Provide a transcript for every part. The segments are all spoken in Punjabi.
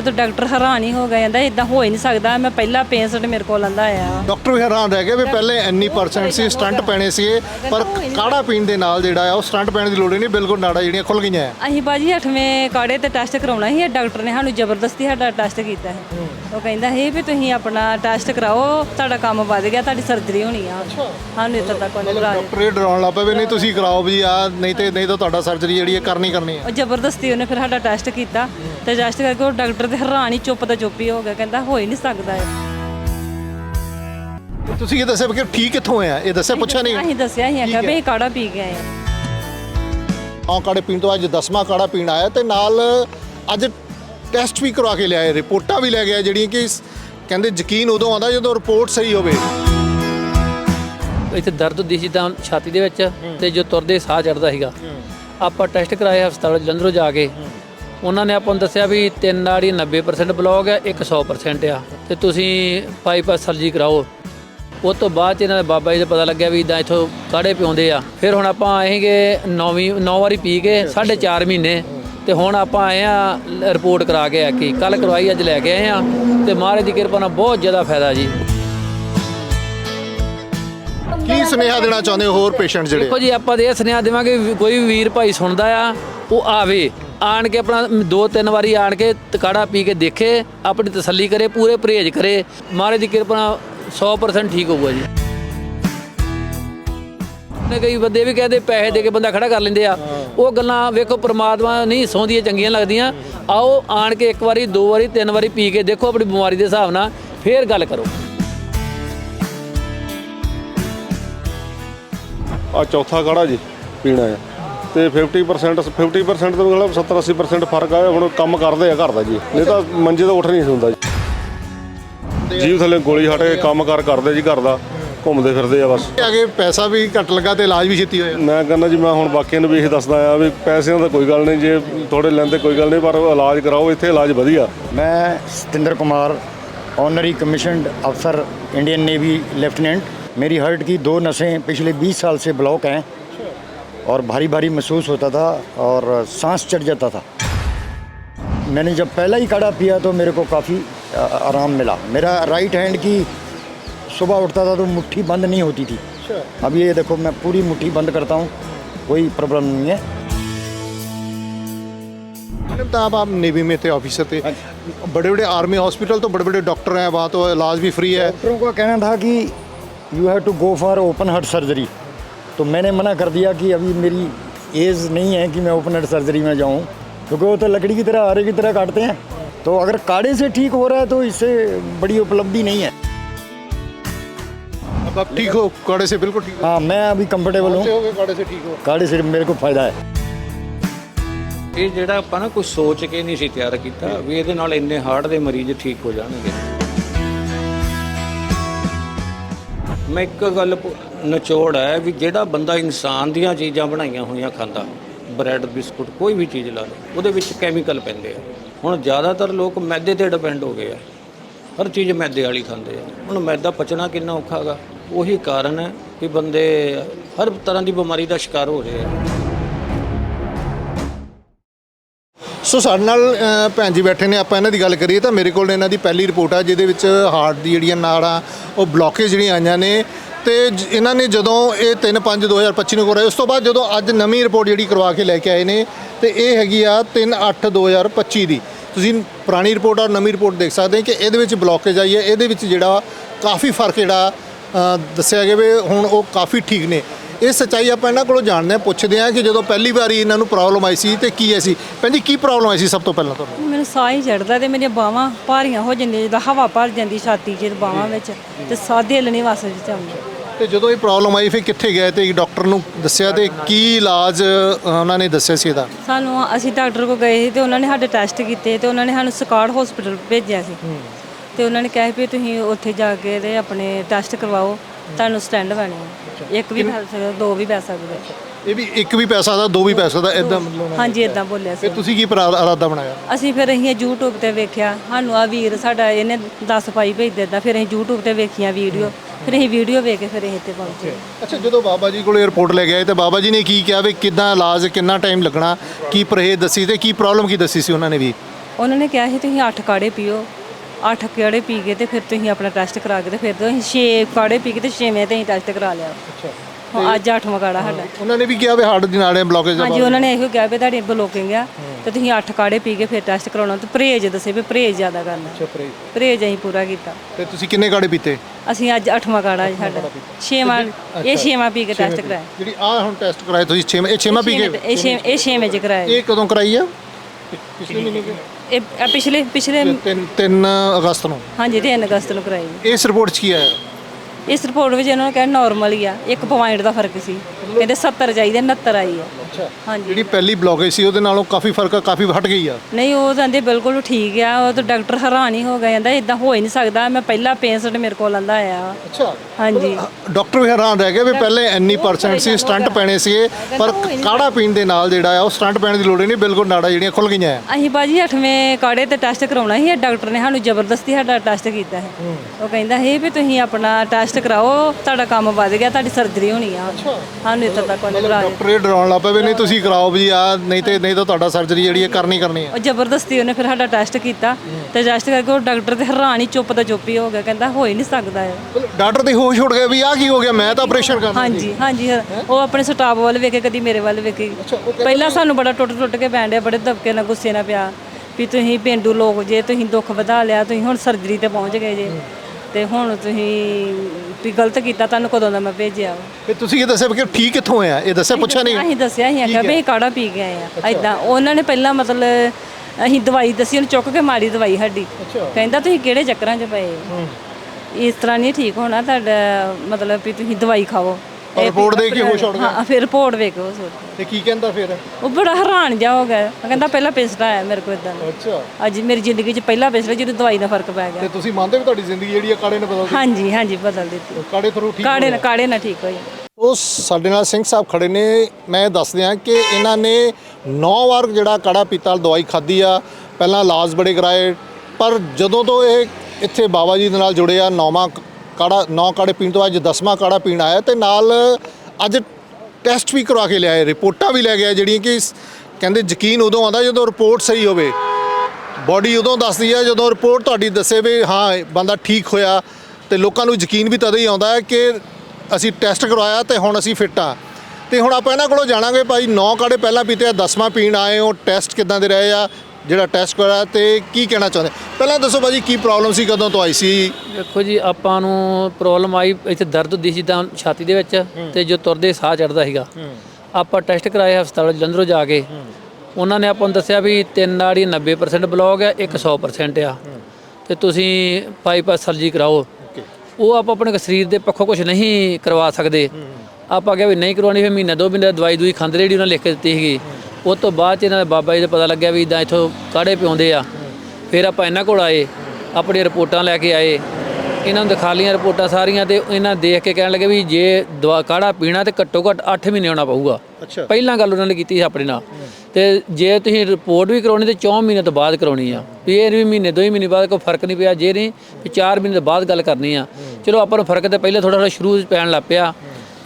ਉਹ ਤਾਂ ਡਾਕਟਰ ਹੈਰਾਨ ਹੀ ਹੋ ਗਿਆ ਕਹਿੰਦਾ ਇਦਾਂ ਹੋ ਹੀ ਨਹੀਂ ਸਕਦਾ ਮੈਂ ਪਹਿਲਾ ਪੇਸ਼ੈਂਟ ਮੇਰੇ ਕੋਲ ਆਂਦਾ ਆਇਆ ਡਾਕਟਰ ਵੀ ਹੈਰਾਨ ਰਹਿ ਗਏ ਵੀ ਪਹਿਲੇ ਇੰਨੀ ਪਰਸੈਂਟ ਸੀ ਸਟੰਟ ਪੈਣੇ ਸੀਗੇ ਪਰ ਕਾੜਾ ਪੀਣ ਦੇ ਨਾਲ ਜਿਹੜਾ ਆ ਉਹ ਸਟੰਟ ਪੈਣ ਦੀ ਲੋੜ ਹੀ ਨਹੀਂ ਬਿਲਕੁਲ ਨਾੜਾ ਜਿਹੜੀਆਂ ਖੁੱਲ ਗਈਆਂ ਆ। ਅਸੀਂ ਬਾਜੀ 8ਵੇਂ ਕਾੜੇ ਤੇ ਟੈਸਟ ਕਰਾਉਣਾ ਸੀ ਡਾਕਟਰ ਨੇ ਸਾਨੂੰ ਜ਼ਬਰਦਸਤੀ ਸਾਡਾ ਟੈਸਟ ਕੀਤਾ ਹੈ ਉਹ ਕਹਿੰਦਾ ਸੀ ਵੀ ਤੁਸੀਂ ਆਪਣਾ ਟੈਸਟ ਕਰਾਓ ਤੁਹਾਡਾ ਕੰਮ ਵੱਧ ਗਿਆ ਤੁਹਾਡੀ ਸਰਜਰੀ ਹੋਣੀ ਆ। ਸਾਨੂੰ ਇੱਥੇ ਤੱਕ ਕਰਾ ਦਿੱਤਾ। ਡਾਕਟਰ ਇਹ ਡਰਾਉਣ ਲੱਗ ਪਏ ਵੀ ਨਹੀਂ ਤੁਸੀਂ ਕਰਾਓ ਵੀ ਆ ਨਹੀਂ ਤੇ ਨਹੀਂ ਤਾਂ ਤੁਹਾਡਾ ਸਰਜਰੀ ਜਿਹੜੀ ਹੈ ਕਰਨੀ ਕਰਨੀ ਹੈ ਉਹ ਜ਼ਬਰਦਸਤੀ ਉਹਨੇ ਫਿਰ ਸਾਡਾ ਟੈਸਟ ਕੀਤਾ ਤੇ ਟੈਸਟ ਕਰਕੇ ਉਹ ਡਾਕਟਰ ਤੇ ਹੈਰਾਨ ਹੀ ਚੁੱਪ ਦਾ ਚੁੱਪ ਹੀ ਹੋ ਗਿਆ ਕਹਿੰਦਾ ਹੋ ਹੀ ਨਹੀਂ ਸਕਦਾ ਇਹ। ਤੁਸੀਂ ਇਹ ਦੱਸਿਆ ਕਿ ਠੀਕ ਕਿੱਥੋਂ ਹੋਇਆ ਇਹ ਦੱਸਿਆ ਪੁੱਛਿਆ ਨਹੀਂ ਅਸੀਂ ਦੱਸਿਆ ਅਸੀਂ ਆਖਿਆ ਵੀ ਇਹ ਕਾੜਾ ਪੀ ਕੇ ਆਏ ਆ। ਹਾਂ ਕਾੜੇ ਪੀਣ ਤੋਂ ਅੱਜ 10ਵਾਂ ਕਾੜਾ ਪੀਣ ਆਇਆ ਤੇ ਨਾਲ ਅੱਜ ਟੈਸਟ ਵੀ ਕਰਵਾ ਕੇ ਲਿਆਏ ਰਿਪੋਰਟਾਂ ਵੀ ਲੈ ਗਿਆ ਜਿਹੜੀਆਂ ਕਿ ਕਹਿੰਦੇ ਯਕੀਨ ਉਦੋਂ ਆਉਂਦਾ ਜਦੋਂ ਰਿਪੋਰਟ ਸਹੀ ਹੋਵੇ। ਇੱਥੇ ਦਰਦ ਹੁੰਦੀ ਸੀ ਤਾਂ ਛਾਤੀ ਦੇ ਵਿੱਚ ਤੇ ਜੋ ਤੁਰਦੇ ਸਾਹ ਚੜਦਾ ਸੀਗਾ। ਆਪਾਂ ਟੈਸਟ ਕਰਾਏ ਹਸਪਤਾਲ ਜਲੰਧਰੋਂ ਜਾ ਕੇ। ਉਹਨਾਂ ਨੇ ਆਪਾਂ ਨੂੰ ਦੱਸਿਆ ਵੀ ਤਿੰਨ ਨਾੜੀ 90% ਬਲੌਕ ਹੈ ਇੱਕ 100% ਆ। ਤੇ ਤੁਸੀਂ ਬਾਈਪਾਸ ਸਰਜਰੀ ਕਰਾਓ। ਉਹ ਤੋਂ ਬਾਅਦ 'ਚ ਇਹਨਾਂ ਦੇ ਬਾਬਾ ਜੀ ਦਾ ਪਤਾ ਲੱਗਿਆ ਵੀ ਇਦਾਂ ਇੱਥੋਂ ਕਾੜੇ ਪਿਉਂਦੇ ਆ। ਫਿਰ ਹੁਣ ਆਪਾਂ ਆਏਗੇ ਨੌਵੀਂ ਨੌ ਵਾਰੀ ਪੀ ਕੇ ਸਾਢੇ ਚਾਰ ਮਹੀਨੇ। ਤੇ ਹੁਣ ਆਪਾਂ ਆਏ ਆ ਰਿਪੋਰਟ ਕਰਾ ਕੇ ਆ ਕਿ। ਕੱਲ ਕਰਵਾਈ ਅੱਜ ਲੈ ਕੇ ਆਏ ਆ। ਤੇ ਮਹਾਰਾਜ ਦੀ ਕਿਰਪਾ ਨਾਲ ਬਹੁਤ ਜ਼ਿਆਦਾ ਫਾਇਦਾ ਜੀ। ਕੀ ਸੁਨੇਹਾ ਦੇਣਾ ਚਾਹੁੰਦੇ ਹੋ ਹੋਰ ਪੇਸ਼ੈਂਟ ਜਿਹੜੇ? ਦੇਖੋ ਜੀ ਆਪਾਂ ਦੇ ਇਹ ਸੁਨੇਹਾ ਦੇਵਾਂਗੇ ਕੋਈ ਵੀਰ ਭਾਈ ਸੁਣਦਾ ਆ ਉਹ ਆਵੇ। ਆਣ ਕੇ ਆਪਣਾ ਦੋ ਤਿੰਨ ਵਾਰੀ ਆਣ ਕੇ ਤਕਾੜਾ ਪੀ ਕੇ ਦੇਖੇ ਆਪਣੀ ਤਸੱਲੀ ਕਰੇ ਪੂਰੇ ਪਰਹੇਜ਼ ਕਰੇ। ਮਹਾਰਾਜ ਦੀ ਕਿਰਪਾ ਨਾਲ 100% ਠੀਕ ਹੋਊਗਾ ਜੀ। ਨੇ ਕਈ ਬੰਦੇ ਵੀ ਕਹਿੰਦੇ ਪੈਸੇ ਦੇ ਕੇ ਬੰਦਾ ਖੜਾ ਕਰ ਲੈਂਦੇ ਆ। ਉਹ ਗੱਲਾਂ ਵੇਖੋ ਪ੍ਰਮਾਤਮਾ ਨਹੀਂ ਸੌਂਦੀਆਂ ਚੰਗੀਆਂ ਲੱਗਦੀਆਂ। ਆਓ ਆਣ ਕੇ ਇੱਕ ਵਾਰੀ ਦੋ ਵਾਰੀ ਤਿੰਨ ਵਾਰੀ ਪੀ ਕੇ ਦੇਖੋ ਆਪਣੀ ਬਿਮਾਰੀ ਦੇ ਹਿਸਾਬ ਨਾਲ ਫੇਰ ਗੱਲ ਕਰੋ। ਆ ਚੌਥਾ ਕਾੜਾ ਜੀ ਪੀਣਾ ਹੈ। ਤੇ 50% 50% ਤੋਂ ਮਤਲਬ 70 80% ਫਰਕ ਆ ਹੁਣ ਕੰਮ ਕਰਦੇ ਆ ਘਰ ਦਾ ਜੀ ਨਹੀਂ ਤਾਂ ਮੰਜੇ ਤੋਂ ਉੱਠ ਨਹੀਂ ਸੀ ਹੁੰਦਾ ਜੀ ਜੀਵ ਥੱਲੇ ਗੋਲੀ ਹਟ ਕੇ ਕੰਮ ਕਾਰ ਕਰਦੇ ਜੀ ਘਰ ਦਾ ਘੁੰਮਦੇ ਫਿਰਦੇ ਆ ਬਸ ਅੱਗੇ ਪੈਸਾ ਵੀ ਘੱਟ ਲੱਗਾ ਤੇ ਇਲਾਜ ਵੀ ਛੇਤੀ ਹੋਇਆ ਮੈਂ ਕਹਿੰਦਾ ਜੀ ਮੈਂ ਹੁਣ ਬਾਕੀਆਂ ਨੂੰ ਵੀ ਇਹ ਦੱਸਦਾ ਆ ਵੀ ਪੈਸਿਆਂ ਦਾ ਕੋਈ ਗੱਲ ਨਹੀਂ ਜੇ ਥੋੜੇ ਲੈਂਦੇ ਕੋਈ ਗੱਲ ਨਹੀਂ ਪਰ ਇਲਾਜ ਕਰਾਓ ਇੱਥੇ ਇਲਾਜ ਵਧੀਆ मैं सतिंदर कुमार ऑनरी कमीशनड अफसर इंडियन नेवी लेफ्टिनेंट मेरी हार्ट की दो नसें पिछले 20 साल से ब्लॉक हैं और भारी भारी महसूस होता था और सांस चढ़ जाता था। मैंने जब पहला ही काढ़ा पिया तो मेरे को काफ़ी आराम मिला। मेरा राइट हैंड की सुबह उठता था तो मुट्ठी बंद नहीं होती थी। अब ये देखो मैं पूरी मुट्ठी बंद करता हूँ कोई प्रॉब्लम नहीं है। तो आप नेवी में थे ऑफिसर थे। बड़े बड़े आर्मी हॉस्पिटल तो बड़े बड़े डॉक्टर हैं वहाँ तो इलाज भी फ्री है। डॉक्टरों का कहना था कि you have to go for open heart surgery तो मैंने मना कर दिया कि अभी मेरी एज नहीं है कि मैं ओपन हार्ट सर्जरी में जाऊं क्योंकि वो तो लकड़ी की तरह आरे की तरह काटते हैं तो अगर काढ़े से ठीक हो रहा है तो इससे बड़ी उपलब्धि नहीं है अब आप ठीक हो काढ़े से बिल्कुल ठीक हो हाँ मैं अभी कंफर्टेबल से हूँ हो गए काढ़े से ठीक हो काढ़े से मेरे को फ़ायदा है ਇਹ ਜਿਹੜਾ ਆਪਾਂ ਨਾ ਕੁਝ ਸੋਚ ਕੇ ਨਹੀਂ ਸੀ ਤਿਆਰ ਕੀਤਾ ਵੀ ਇਹਦੇ ਨਾਲ ਇੰਨੇ ਹਾਰਟ ਦੇ ਮਰੀਜ਼ ਠੀਕ ਹੋ ਜਾਣਗੇ ਮੈਂ ਇੱਕ ਗੱਲ ਪ- ਨਿਚੋੜ ਹੈ ਵੀ ਜਿਹੜਾ ਬੰਦਾ ਇਨਸਾਨ ਦੀਆਂ ਚੀਜ਼ਾਂ ਬਣਾਈਆਂ ਹੋਈਆਂ ਖਾਂਦਾ, ਬ੍ਰੈਡ, ਬਿਸਕੁਟ, ਕੋਈ ਵੀ ਚੀਜ਼ ਲਾ ਲਓ, ਉਹਦੇ ਵਿੱਚ ਕੈਮੀਕਲ ਪੈਂਦੇ ਆ। ਹੁਣ ਜ਼ਿਆਦਾਤਰ ਲੋਕ ਮੈਦੇ ਤੇ ਡਿਪੈਂਡ ਹੋ ਗਏ ਆ। ਹਰ ਚੀਜ਼ ਮੈਦੇ ਵਾਲੀ ਖਾਂਦੇ ਆ। ਹੁਣ ਮੈਦਾ ਪਚਣਾ ਕਿੰਨਾ ਔਖਾ ਹੈਗਾ ਉਹੀ ਕਾਰਨ ਹੈ ਕਿ ਬੰਦੇ ਹਰ ਤਰ੍ਹਾਂ ਦੀ ਬਿਮਾਰੀ ਦਾ ਸ਼ਿਕਾਰ ਹੋ ਰਹੇ ਆ। ਸੋ ਸਾਡੇ ਨਾਲ ਭੈਣ ਜੀ ਬੈਠੇ ਨੇ, ਆਪਾਂ ਇਹਨਾਂ ਦੀ ਗੱਲ ਕਰੀਏ ਤਾਂ ਮੇਰੇ ਕੋਲ ਇਹਨਾਂ ਦੀ ਪਹਿਲੀ ਰਿਪੋਰਟ ਆ, ਜਿਹਦੇ ਵਿੱਚ ਹਾਰਟ ਦੀ ਜਿਹੜੀਆਂ ਨਾੜਾਂ, ਉਹ ਬਲੌਕੇਜ ਜਿਹੜੀਆਂ ਆਈਆਂ ਨੇ। ਤੇ ਇਹਨਾਂ ਨੇ ਜਦੋਂ ਇਹ 3/5 2025 ਨੂੰ ਕਰਾਇਆ ਉਸ ਤੋਂ ਬਾਅਦ ਜਦੋਂ ਅੱਜ ਨਵੀਂ ਰਿਪੋਰਟ ਜਿਹੜੀ ਕਰਵਾ ਕੇ ਲੈ ਕੇ ਆਏ ਨੇ, ਤੇ ਇਹ ਹੈਗੀ ਆ 3/8 2025 ਦੀ ਤੁਸੀਂ ਪੁਰਾਣੀ ਰਿਪੋਰਟ ਔਰ ਨਵੀਂ ਰਿਪੋਰਟ ਦੇਖ ਸਕਦੇ ਹੋ ਕਿ ਇਹਦੇ ਵਿੱਚ ਬਲੌਕੇਜ ਆਈ ਹੈ। ਇਹਦੇ ਵਿੱਚ ਜਿਹੜਾ ਕਾਫੀ ਫ਼ਰਕ ਜਿਹੜਾ ਦੱਸਿਆ ਗਿਆ ਵੀ ਹੁਣ ਉਹ ਕਾਫੀ ਠੀਕ ਨੇ। ਇਹ ਸੱਚਾਈ ਆਪਾਂ ਇਹਨਾਂ ਕੋਲੋਂ ਜਾਣਦੇ ਆ ਪੁੱਛਦੇ ਆ ਕਿ ਜਦੋਂ ਪਹਿਲੀ ਵਾਰੀ ਇਹਨਾਂ ਨੂੰ ਪ੍ਰੋਬਲਮ ਆਈ ਸੀ ਤੇ ਕੀ ਐ ਸੀ। ਭੈਣ ਜੀ ਕੀ ਪ੍ਰੋਬਲਮ ਆਈ ਸੀ ਸਭ ਤੋਂ ਪਹਿਲਾਂ ਤੁਹਾਨੂੰ? ਮੈਨੂੰ ਸਾਹ ਹੀ ਚੜਦਾ ਤੇ ਮੇਰੀਆਂ ਬਾਹਾਂ ਭਾਰੀਆਂ ਹੋ ਜਾਂਦੀਆਂ ਜਿੱਦਾਂ ਹਵਾ ਭਰ ਜਾਂਦੀ ਛਾਤੀ 'ਚ ਬਾਹਾਂ ਵਿੱਚ ਤੇ ਸਾਹ ਦਿਲ ਨਹੀਂ ਵਸ ਵਿੱਚ ਆਉਂਦਾ। ਤੇ ਜਦੋਂ ਇਹ ਪ੍ਰੋਬਲਮ ਆਈ ਫਿਰ ਕਿੱਥੇ ਗਏ ਤੇ ਡਾਕਟਰ ਨੂੰ ਦੱਸਿਆ ਤੇ ਕੀ ਇਲਾਜ ਉਹਨਾਂ ਨੇ ਦੱਸਿਆ ਸੀ ਇਹਦਾ? ਸਾਨੂੰ ਅਸੀਂ ਡਾਕਟਰ ਕੋਲ ਗਏ ਸੀ ਤੇ ਉਹਨਾਂ ਨੇ ਸਾਡੇ ਟੈਸਟ ਕੀਤੇ ਤੇ ਉਹਨਾਂ ਨੇ ਸਾਨੂੰ ਸਕਾਟ ਹਸਪੀਟਲ ਭੇਜਿਆ ਸੀ। ਤੇ ਉਹਨਾਂ ਨੇ ਕਿਹਾ ਵੀ ਤੁਸੀਂ ਉੱਥੇ ਜਾ ਕੇ ਤੇ ਆਪਣੇ ਟੈਸਟ ਕਰਵਾਓ। ਤੁਹਾਨੂੰ ਸਟੈਂਡ ਬਣੇ। ਇੱਕ ਵੀ ਪੈ ਸਕਦਾ ਦੋ ਵੀ ਪੈ ਸਕਦੇ ਇਹ ਵੀ ਇੱਕ ਵੀ ਪੈਸਾ ਦਾ ਦੋ ਵੀ ਪੈਸਾ ਦਾ। ਇਦਾਂ ਮਤਲਬ ਹਾਂਜੀ ਇਦਾਂ ਬੋਲਿਆ ਸੀ। ਫਿਰ ਤੁਸੀਂ ਕੀ ਇਰਾਦਾ ਬਣਾਇਆ? ਅਸੀਂ ਫਿਰ ਅਸੀਂ YouTube ਤੇ ਵੇਖਿਆ। ਸਾਨੂੰ ਆ ਵੀਰ ਸਾਡਾ ਇਹਨੇ 10 ਪਾਈ ਭੇਜ ਦਿੱਤਾ। ਫਿਰ ਅਸੀਂ YouTube ਤੇ ਵੇਖੀਆਂ ਵੀਡੀਓ। ਫਿਰ ਅਸੀਂ ਵੀਡੀਓ ਵੇਖ ਕੇ ਫਿਰ ਇਹ ਤੇ ਪਹੁੰਚੇ। ਅੱਛਾ। ਜਦੋਂ ਬਾਬਾ ਜੀ ਕੋਲੇ ਰਿਪੋਰਟ ਲੈ ਕੇ ਆਏ ਤੇ ਬਾਬਾ ਜੀ ਨੇ ਕੀ ਕਿਹਾ ਵੀ ਕਿਦਾਂ ਇਲਾਜ ਕਿੰਨਾ ਟਾਈਮ ਲੱਗਣਾ ਕੀ ਪਰਹੇਜ਼ ਦੱਸੀ ਤੇ ਕੀ ਪ੍ਰੋਬਲਮ ਕੀ ਦੱਸੀ ਸੀ ਉਹਨਾਂ ਨੇ ਵੀ? ਉਹਨਾਂ ਨੇ ਕਿਹਾ ਸੀ ਤੁਸੀਂ 8 ਕਾੜੇ ਪੀਓ। 8 ਕਾੜੇ ਪੀ ਕੇ ਤੇ ਫਿਰ ਤੁਸੀਂ ਆਪਣਾ ਟੈਸਟ ਕਰਾ ਕੇ ਤੇ ਫਿਰ ਤੁਸੀਂ 6 ਕਾੜੇ ਪੀ ਕੇ ਤੇ 6ਵੇਂ ਤੇ ਅਸੀਂ ਟੈਸਟ ਕਰਾ ਲਿਆ। ਅੱਛਾ। ਹੁਣ ਅੱਜ 8ਵਾਂ ਕਾੜਾ ਸਾਡਾ। ਉਹਨਾਂ ਨੇ ਵੀ ਕਿਹਾ ਵੀ ਹਾਰਟ ਦੀ ਨਾੜਾਂ ਬਲੌਕੇਜ ਦਾ ਹਾਂਜੀ ਉਹਨਾਂ ਨੇ ਇਹੋ ਕਿਹਾ ਵੀ ਤੁਹਾਡੀ ਬਲੋਕਿੰਗ ਆ ਤੇ ਤੁਸੀਂ 8 ਕਾੜੇ ਪੀ ਕੇ ਫਿਰ ਟੈਸਟ ਕਰਾਉਣਾ। ਤੇ ਪਰਹੇਜ ਦੱਸੇ ਵੀ ਪਰਹੇਜ ਜ਼ਿਆਦਾ ਕਰਨਾ। ਪਰਹੇਜ। ਅਸੀਂ ਪੂਰਾ ਕੀਤਾ। ਤੇ ਤੁਸੀਂ ਕਿੰਨੇ ਕਾੜੇ ਪੀਤੇ? ਅਸੀਂ ਅੱਜ 8ਵਾਂ ਕਾੜਾ ਜੀ ਸਾਡਾ। 6ਵਾਂ ਇਹ 6ਵਾਂ ਪੀ ਕੇ ਟੈਸਟ ਕਰਾਇਆ। ਜਿਹੜੀ ਆ ਹੁਣ ਟੈਸਟ ਕਰਾਏ ਤੁਸੀਂ 6 ਇਹ 6ਵਾਂ ਪੀ ਕੇ ਇਹ 6 ਇਹ 6ਵੇਂ ਚ ਕਰਾਇਆ ਇਹ ਕਦੋਂ ਕਰਾਈ ਆ? ਪਿਛਲੇ ਮਹੀਨੇ ਇਹ ਇਹ ਪਿਛਲੇ ਪਿਛਲੇ 3 3 ਅਗਸਤ ਨੂੰ? ਹਾਂਜੀ 3 ਅਗਸਤ ਨੂੰ ਕਰਾਈ। ਇਸ ਰਿਪੋਰਟ 'ਚ ਕੀ ਆਇਆ? ਇਸ ਰਿਪੋਰਟ ਵਿੱਚ ਇਹਨਾਂ ਨੇ ਕਿਹਾ ਨਾਰਮਲ ਹੀ ਆ ਇੱਕ ਪੁਆਇੰਟ ਦਾ ਫ਼ਰਕ ਸੀ। ਕਹਿੰਦੇ 70 ਚਾਹੀਦੇ 69 ਆਈ ਆ। ਅੱਛਾ। ਹਾਂਜੀ। ਜਿਹੜੀ ਪਹਿਲੀ ਬਲੌਕੇਜ ਸੀ ਉਹਦੇ ਨਾਲੋਂ ਕਾਫੀ ਫ਼ਰਕ ਆ ਕਾਫੀ ਹਟ ਗਈ ਆ। ਨਹੀਂ ਉਹ ਕਹਿੰਦੇ ਬਿਲਕੁਲ ਠੀਕ ਆ ਉਹ ਤਾਂ ਡਾਕਟਰ ਹੈਰਾਨ ਹੀ ਹੋ ਗਿਆ ਕਹਿੰਦਾ ਇਦਾਂ ਹੋ ਹੀ ਨਹੀਂ ਸਕਦਾ ਮੈਂ ਪਹਿਲਾ ਪੇਸ਼ੈਂਟ ਮੇਰੇ ਕੋਲ ਆਂਦਾ ਆਇਆ ਅੱਛਾ। ਹਾਂਜੀ। ਡਾਕਟਰ ਵੀ ਹੈਰਾਨ ਰਹਿ ਗਏ ਵੀ ਪਹਿਲੇ ਇੰਨੀ ਪਰਸੈਂਟ ਸੀ ਸਟੰਟ ਪੈਣੇ ਸੀਗੇ ਪਰ ਕਾੜਾ ਪੀਣ ਦੇ ਨਾਲ ਜਿਹੜਾ ਆ ਉਹ ਸਟੰਟ ਪੈਣ ਦੀ ਲੋੜ ਹੀ ਨਹੀਂ ਬਿਲਕੁਲ ਨਾੜਾਂ ਜਿਹੜੀਆਂ ਖੁੱਲ ਗਈਆਂ ਆ। ਅਸੀਂ ਬਾਜੀ 8ਵੇਂ ਕਾੜੇ ਤੇ ਟੈਸਟ ਕਰਾਉਣਾ ਸੀ ਡਾਕਟਰ ਨੇ ਸਾਨੂੰ ਜ਼ਬਰਦਸਤੀ ਸਾਡਾ ਟੈਸਟ ਕੀਤਾ ਹੈ। ਉਹ ਕਹਿੰਦਾ ਸੀ ਵੀ ਤੁਸੀਂ ਆਪਣਾ ਟੈਸਟ ਕਰਾਓ ਤੁਹਾਡਾ ਕੰਮ ਵੱਧ ਗਿਆ ਤੁਹਾਡੀ ਸਰਜਰੀ ਹੋਣੀ ਆ। ਸਾਨੂੰ ਇੱਥੇ ਤੱਕ ਉਹਨੇ ਦਿੱਤਾ ਡਾਕਟਰ ਇਹ ਡਰਾਉਣ ਲੱਗ ਪਏ ਵੀ ਨਹੀਂ ਤੁਸੀਂ ਕਰਾਓ ਵੀ ਆ ਨਹੀਂ ਤੇ ਨਹੀਂ ਤਾਂ ਤੁਹਾਡਾ ਸਰਜਰੀ ਜਿਹੜੀ ਹੈ ਕਰਨੀ ਕਰਨੀ ਆ। ਉਹ ਜ਼ਬਰਦਸਤੀ ਉਹਨੇ ਫਿਰ ਸਾਡਾ ਟੈਸਟ ਕੀਤਾ ਤੇ ਟੈਸਟ ਕਰਕੇ ਉਹ ਡਾਕਟਰ ਤੇ ਹੈਰਾਨ ਹੀ ਚੁੱਪ ਦਾ ਚੁੱਪ ਹੀ ਹੋ ਗਿਆ ਕਹਿੰਦਾ ਹੋ ਹੀ ਨਹੀਂ ਸਕਦਾ ਇਹ। ਡਾਕਟਰ ਤੇ ਹੋਸ਼ ਉੱਡ ਗਿਆ ਵੀ ਆ ਕੀ ਹੋ ਗਿਆ ਮੈਂ ਤਾਂ ਆਪਰੇਸ਼ਨ ਕਰਨਾ ਹਾਂਜੀ ਹਾਂਜੀ। ਉਹ ਆਪਣੇ ਸਟਾਫ ਵੱਲ ਵੇਖੇ ਕਦੀ ਮੇਰੇ ਵੱਲ ਵੇਖੇ। ਪਹਿਲਾਂ ਸਾਨੂੰ ਬੜਾ ਟੁੱਟ ਟੁੱਟ ਕੇ ਬੈਣ ਡਿਆ ਬੜੇ ਦਬਕੇ ਨਾਲ ਗੁੱਸੇ ਨਾਲ ਪਿਆ ਵੀ ਤੁਸੀਂ ਪਿੰਡੂ ਲੋਕ ਜੇ ਤੁਸੀਂ ਦੁੱਖ ਵਧਾ ਲਿਆ ਤੁਸੀਂ ਹੁਣ ਸਰਜਰੀ ਤੇ ਪਹੁੰਚ ਗਏ ਜੇ। ਤੇ ਹੁਣ ਤੁਸੀਂ ਵੀ ਗਲਤ ਕੀਤਾ ਤੁਹਾਨੂੰ ਕਦੋਂ ਦਾ ਮੈਂ ਭੇਜਿਆ ਵਾ। ਫਿਰ ਤੁਸੀਂ ਇਹ ਦੱਸਿਆ ਕਿ ਠੀਕ ਕਿੱਥੋਂ ਹੋਇਆ ਇਹ ਦੱਸਿਆ ਪੁੱਛਿਆ ਨਹੀਂ ਅਸੀਂ ਦੱਸਿਆ ਅਸੀਂ ਆਖਿਆ ਵੀ ਅਸੀਂ ਕਾੜਾ ਪੀ ਕੇ ਆਏ ਆ। ਐਦਾਂ ਉਹਨਾਂ ਨੇ ਪਹਿਲਾਂ ਮਤਲਬ ਅਸੀਂ ਦਵਾਈ ਦੱਸੀ ਉਹਨੂੰ ਚੁੱਕ ਕੇ ਮਾਰੀ ਦਵਾਈ ਸਾਡੀ। ਕਹਿੰਦਾ ਤੁਸੀਂ ਕਿਹੜੇ ਚੱਕਰਾਂ 'ਚ ਪਏ? ਹੋ? ਇਸ ਤਰ੍ਹਾਂ ਨਹੀਂ ਠੀਕ ਹੋਣਾ ਤੁਹਾਡਾ ਮਤਲਬ ਵੀ ਤੁਸੀਂ ਦਵਾਈ ਖਾਓ। ਔਰ ਰਿਪੋਰਟ ਦੇਖ ਕੇ ਹੋਸ਼ ਉੱਡ ਗਿਆ ਹਾਂ ਫਿਰ ਰਿਪੋਰਟ ਵੇਖੋ ਸੋ ਤੇ ਕੀ ਕਹਿੰਦਾ ਫਿਰ? ਉਹ ਬੜਾ ਹੈਰਾਨ ਜਾ ਹੋ ਗਿਆ। ਉਹ ਕਹਿੰਦਾ ਪਹਿਲਾ ਪੇਸਟ ਆਇਆ ਮੇਰੇ ਕੋਲ ਇਦਾਂ ਅੱਛਾ। ਅੱਜ ਮੇਰੀ ਜ਼ਿੰਦਗੀ 'ਚ ਪਹਿਲਾ ਪੇਸਟ ਜਿਹਨੂੰ ਦਵਾਈ ਦਾ ਫ਼ਰਕ ਪੈ ਗਿਆ। ਤੇ ਤੁਸੀਂ ਮੰਨਦੇ ਵੀ ਤੁਹਾਡੀ ਜ਼ਿੰਦਗੀ ਜਿਹੜੀ ਆ ਕਾੜੇ ਨੇ ਬਦਲ ਹਾਂਜੀ ਹਾਂਜੀ ਬਦਲ ਦਿੱਤੀ। ਦਿੱਤੀ ਕਾੜੇ ਥਰੂ ਠੀਕ ਕਾੜੇ ਨਾਲ ਕਾੜੇ ਨਾਲ ਠੀਕ ਹੋਈ? ਉਹ ਸਾਡੇ ਨਾਲ ਸਿੰਘ ਸਾਹਿਬ ਖੜੇ ਨੇ। ਮੈਂ ਦੱਸ ਦਿਆਂ ਕਿ ਇਹਨਾਂ ਨੇ 9 ਵਾਰ ਜਿਹੜਾ ਕਾੜਾ ਪੀਤਾ ਦਵਾਈ ਖਾਧੀ ਆ। ਪਹਿਲਾਂ ਇਲਾਜ ਬੜੇ ਕਰਾਏ। ਪਰ ਜਦੋਂ ਤੋਂ ਇਹ ਇੱਥੇ ਬਾਬਾ ਜੀ ਦੇ ਨਾਲ ਜੁੜੇ ਆ ਨੌਵਾਂ ਕ- ਕਾੜਾ, ਨੌ ਕਾੜੇ ਪੀਣ ਤੋਂ ਅੱਜ 10ਵਾਂ ਕਾੜਾ ਪੀਣ ਆਇਆ ਤੇ ਨਾਲ ਅੱਜ ਟੈਸਟ ਵੀ ਕਰਵਾ ਕੇ ਲਿਆਏ, ਰਿਪੋਰਟਾਂ ਵੀ ਲੈ ਗਿਆ ਜਿਹੜੀਆਂ ਕਿ ਕਹਿੰਦੇ ਯਕੀਨ ਉਦੋਂ ਆਉਂਦਾ ਜਦੋਂ ਰਿਪੋਰਟ ਸਹੀ ਹੋਵੇ। ਬਾਡੀ ਉਦੋਂ ਦੱਸਦੀ ਹੈ ਜਦੋਂ ਰਿਪੋਰਟ ਤੁਹਾਡੀ ਦੱਸੇ ਵੀ ਹਾਂ, ਬੰਦਾ ਠੀਕ ਹੋਇਆ ਤੇ ਲੋਕਾਂ ਨੂੰ ਯਕੀਨ ਵੀ ਤਦ ਹੀ ਆਉਂਦਾ ਹੈ ਕਿ ਅਸੀਂ ਟੈਸਟ ਕਰਵਾਇਆ ਤੇ ਹੁਣ ਅਸੀਂ ਫਿੱਟ ਆ। ਤੇ ਹੁਣ ਆਪਾਂ ਇਹਨਾਂ ਕੋਲੋਂ ਜਾਣਾਂਗੇ ਭਾਈ 9 ਕਾੜੇ ਪਹਿਲਾਂ ਪੀਤੇ ਆ 10ਵਾਂ ਪੀਣ ਆਏ ਹੋ, ਟੈਸਟ ਕਿਦਾਂ ਦੇ ਰਹੇ ਆ ਜਿਹੜਾ ਟੈਸਟ ਕਰਾਇਆ ਤੇ ਕੀ ਕਹਿਣਾ ਚਾਹੁੰਦੇ? ਪਹਿਲਾਂ ਦੱਸੋ ਭਾਜੀ ਕੀ ਪ੍ਰੋਬਲਮ ਸੀ ਕਦੋਂ ਤੋਂ ਆਈ ਸੀ? ਦੇਖੋ ਜੀ ਆਪਾਂ ਨੂੰ ਪ੍ਰੋਬਲਮ ਆਈ ਇੱਥੇ ਦਰਦ ਹੁੰਦੀ ਸੀ ਤਾਂ ਛਾਤੀ ਦੇ ਵਿੱਚ ਤੇ ਜੋ ਤੁਰਦੇ ਸਾਹ ਚੜਦਾ ਸੀਗਾ। ਆਪਾਂ ਟੈਸਟ ਕਰਾਏ ਹਸਪਤਾਲ ਜਲੰਧਰੋਂ ਜਾ ਕੇ। ਉਹਨਾਂ ਨੇ ਆਪਾਂ ਨੂੰ ਦੱਸਿਆ ਵੀ ਤਿੰਨ ਨਾੜੀ 90% ਬਲੌਕ ਹੈ ਇੱਕ 100% ਆ। ਤੇ ਤੁਸੀਂ ਬਾਈਪਾਸ ਸਰਜਰੀ ਕਰਾਓ। ਉਹ ਆਪਾਂ ਆਪਣੇ ਸਰੀਰ ਦੇ ਪੱਖੋਂ ਕੁਝ ਨਹੀਂ ਕਰਵਾ ਸਕਦੇ। ਆਪਾਂ ਕਿਹਾ ਵੀ ਨਹੀਂ ਕਰਵਾਉਣੀ ਫਿਰ ਮਹੀਨਾ ਦੋ ਮਹੀਨੇ ਦਵਾਈ ਦੂਈ ਖਾਂਦੇ ਜਿਹੜੀ ਉਹਨਾਂ ਲਿਖ ਕੇ ਦਿੱਤੀ ਸੀਗੀ। ਉਹ ਤੋਂ ਬਾਅਦ ਚ ਇਹਨਾਂ ਦੇ ਬਾਬਾ ਜੀ ਦਾ ਪਤਾ ਲੱਗਿਆ ਵੀ ਇਦਾਂ ਇੱਥੋਂ ਕਾੜੇ ਪਿਉਂਦੇ ਆ। ਫਿਰ ਆਪਾਂ ਇਹਨਾਂ ਕੋਲ ਆਏ ਆਪਣੀਆਂ ਰਿਪੋਰਟਾਂ ਲੈ ਕੇ ਆਏ। ਇਹਨਾਂ ਨੂੰ ਦਿਖਾ ਲਈਆਂ ਰਿਪੋਰਟਾਂ ਸਾਰੀਆਂ ਤੇ ਇਹਨਾਂ ਦੇਖ ਕੇ ਕਹਿਣ ਲੱਗੇ ਵੀ ਜੇ ਦਵਾ ਕਾੜਾ ਪੀਣਾ ਤੇ ਘੱਟੋ ਘੱਟ 8 ਮਹੀਨੇ ਹੋਣਾ ਪਊਗਾ। ਅੱਛਾ। ਪਹਿਲਾਂ ਗੱਲ ਉਹਨਾਂ ਨੇ ਕੀਤੀ ਸੀ ਆਪਣੇ ਨਾਲ। ਤੇ ਜੇ ਤੁਸੀਂ ਰਿਪੋਰਟ ਵੀ ਕਰਾਉਣੀ ਤੇ 4 ਮਹੀਨੇ ਤੋਂ ਬਾਅਦ ਕਰਾਉਣੀ ਆ। ਵੀ ਇਹ ਵੀ ਮਹੀਨੇ ਦੋ ਹੀ ਮਹੀਨੇ ਬਾਅਦ ਕੋਈ ਫ਼ਰਕ ਨਹੀਂ ਪਿਆ। ਜੇ ਨਹੀਂ ਵੀ 4 ਮਹੀਨੇ ਤੋਂ ਬਾਅਦ ਗੱਲ ਕਰਨੀ ਆ। ਚਲੋ ਆਪਾਂ ਨੂੰ ਫ਼ਰਕ ਤੇ ਪਹਿਲੇ ਥੋੜਾ ਥੋੜਾ ਸ਼ੁਰੂ 'ਚ ਪੈਣ ਲੱਗ ਪਿਆ।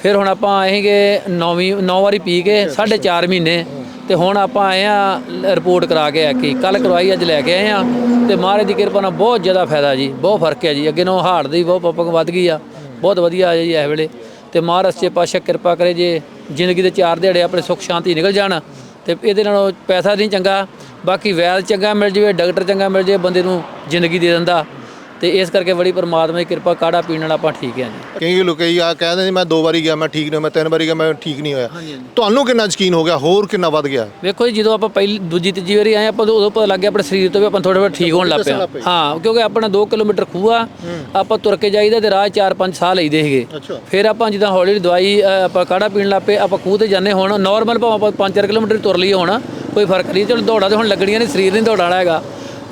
ਫਿਰ ਹੁਣ ਆਪਾਂ ਆਏਗੇ ਨੌਵੀਂ ਨੌ ਵਾਰੀ ਪੀ ਕੇ ਸਾਢੇ ਚਾਰ ਮਹੀਨੇ। ਤੇ ਹੁਣ ਆਪਾਂ ਆਏ ਆ ਰਿਪੋਰਟ ਕਰਾ ਕੇ ਆ ਕਿ ਕੱਲ ਕਰਵਾਈ, ਅੱਜ ਲੈ ਕੇ ਆਏ ਆ ਤੇ ਮਹਾਰਾਜ ਦੀ ਕਿਰਪਾ ਨਾਲ ਬਹੁਤ ਜ਼ਿਆਦਾ ਫਾਇਦਾ ਜੀ, ਬਹੁਤ ਫ਼ਰਕ ਹੈ ਜੀ। ਅੱਗੇ ਨਾਲੋਂ ਹਾਰਟ ਦੀ ਬਹੁਤ ਪਪਕ ਵੱਧ ਗਈ ਆ। ਬਹੁਤ ਵਧੀਆ ਆ ਜੀ ਇਸ ਵੇਲੇ। ਤੇ ਮਹਾਰਾਜ ਸੱਚੇ ਪਾਤਸ਼ਾਹ ਕਿਰਪਾ ਕਰੇ ਜੇ ਜ਼ਿੰਦਗੀ ਦੇ ਚਾਰ ਦਿਹਾੜੇ ਆਪਣੇ ਸੁੱਖ, ਸ਼ਾਂਤੀ ਨਿਕਲ ਜਾਣ, ਤੇ ਇਹਦੇ ਨਾਲੋਂ ਪੈਸਾ ਨਹੀਂ ਚੰਗਾ। ਬਾਕੀ ਵੈਦ ਚੰਗਾ ਮਿਲ ਜਾਵੇ, ਡਾਕਟਰ ਚੰਗਾ ਮਿਲ ਜਾਵੇ, ਬੰਦੇ ਨੂੰ ਜ਼ਿੰਦਗੀ ਦੇ ਦਿੰਦਾ। ਤੇ ਇਸ ਕਰਕੇ ਬੜੀ ਪਰਮਾਤਮਾ ਦੀ ਕਿਰਪਾ ਕਾੜਾ ਪੀਣ ਨਾਲ ਆਪਾਂ ਠੀਕ ਹਾਂ ਜੀ। ਕਈ ਲੋਕ ਆ ਕਹਿੰਦੇ ਨੇ ਮੈਂ ਦੋ ਵਾਰੀ ਗਿਆ ਮੈਂ ਠੀਕ ਨਹੀਂ ਹੋਇਆ ਮੈਂ ਤਿੰਨ ਵਾਰੀ ਗਿਆ ਮੈਂ ਠੀਕ ਨਹੀਂ ਹੋਇਆ। ਤੁਹਾਨੂੰ ਕਿੰਨਾ ਯਕੀਨ ਹੋ ਗਿਆ? ਹੋਰ ਕਿੰਨਾ ਵੱਧ ਗਿਆ? ਵੇਖੋ ਜੀ ਜਦੋਂ ਆਪਾਂ ਪਹਿਲੀ ਦੂਜੀ ਤੀਜੀ ਵਾਰੀ ਆਏ ਆਪਾਂ ਉਦੋਂ ਪਤਾ ਲੱਗ ਗਿਆ ਆਪਣੇ ਸਰੀਰ ਤੋਂ ਵੀ ਆਪਾਂ ਥੋੜਾ ਥੋੜਾ ਠੀਕ ਹੋਣ ਲੱਗ ਪਿਆ। ਹਾਂ ਕਿਉਂਕਿ ਆਪਣਾ 2 ਕਿਲੋਮੀਟਰ ਖੂਹ ਆ ਆਪਾਂ ਤੁਰ ਕੇ ਜਾਈਦਾ ਤੇ ਰਾਹ 4-5 ਸਾਲ ਲਈਦੇ ਸੀਗੇ। ਅੱਛਾ। ਫਿਰ ਆਪਾਂ ਜਿੱਦਾਂ ਹੌਲੀ ਹੌਲੀ ਦਵਾਈ ਅ, ਆਪਾਂ ਕਾੜਾ ਪੀਣ ਲੱਗ ਪਏ ਆਪਾਂ ਖੂਹ ਤੇ ਜਾਂਦੇ ਹੁਣ ਨਾਰਮਲ ਭਾਵੇਂ ਆਪਾਂ 5-4 ਕਿਲੋਮੀਟਰ ਤੁਰ ਲਈਏ ਹੁਣ ਕੋਈ ਫ਼ਰਕ ਨਹੀਂ ਚਲੋ ਦੌੜਾ ਤੇ ਹੁਣ ਲੱਗਣੀਆਂ ਨਹੀਂ ਸਰੀਰ ਨਹੀਂ ਵਾਲਾ ਹੈਗਾ।